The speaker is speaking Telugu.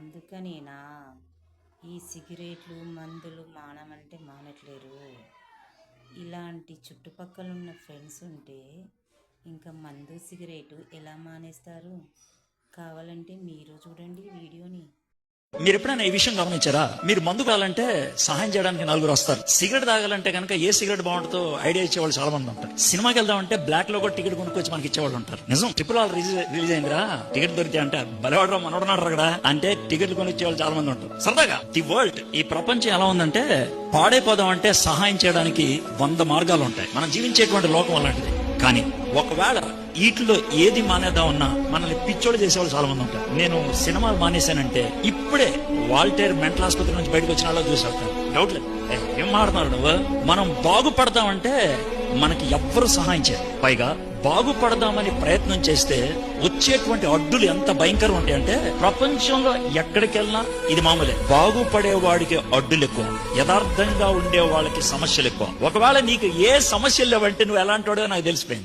అందుకనేనా? ఈ సిగరెట్లు మందులు మానమంటే మానట్లేరు. ఇలాంటి చుట్టుపక్కల ఉన్న ఫ్రెండ్స్ ఉంటే ఇంకా మందు సిగరెటు ఎలా మానేస్తారు? కావాలంటే మీరు చూడండి వీడియోని. మీరు ఎప్పుడైనా ఈ విషయం గమనించారా? మీరు మందు కావాలంటే సహాయం చేయడానికి నలుగురు వస్తారు. సిగరెట్ తాగాలంటే కనుక ఏ సిగరెట్ బాగుంటుందో ఐడియా ఇచ్చేవాళ్ళు చాలా మంది ఉంటారు. సినిమాకి వెళ్దామంటే బ్లాక్లో కూడా టికెట్ కొనుక్కొచ్చి మనకి ఇచ్చేవాళ్ళు ఉంటారు. నిజం. ట్రిపుల్ ఆల్ రిలీజ్ అయిందిరా. టికెట్ దొరికితే అంటే బలవాడు మనోడున్నాడు కదా. అంటే టికెట్లు కొనిచ్చేవాళ్ళు చాలా మంది ఉంటారు. సరదాగా ది వరల్డ్ ఈ ప్రపంచం ఎలా ఉందంటే పాడైపోదాం అంటే సహాయం చేయడానికి వంద మార్గాలు ఉంటాయి. మనం జీవించేటువంటి లోకం అలాంటిది. కానీ ఒకవేళ వీటిలో ఏది మానేద్దాం ఉన్నా మనల్ని పిచ్చోడు చేసేవాళ్ళు చాలా మంది ఉంటారు. నేను సినిమాలు మానేశానంటే ఇప్పుడే వాల్టేర్ మెంటల్ ఆసుపత్రి నుంచి బయటకు వచ్చిన వాళ్ళు చూసేస్తాను డౌట్ లేదు. ఏం మాడుతున్నారు నువ్వు? మనం బాగుపడతామంటే మనకి ఎవ్వరు సహాయం చేయరు. పైగా బాగుపడదామని ప్రయత్నం చేస్తే వచ్చేటువంటి అడ్డులు ఎంత భయంకరం ఉంటాయంటే ప్రపంచంలో ఎక్కడికి వెళ్ళినా ఇది మామూలే. బాగుపడే వాడికి అడ్డులు ఎక్కువ యథార్థంగా ఉండే వాళ్ళకి సమస్యలు ఎక్కువ. ఒకవేళ నీకు ఏ సమస్యలు లేవంటే నువ్వు ఎలాంటి వాడో నాకు తెలిసిపోయింది.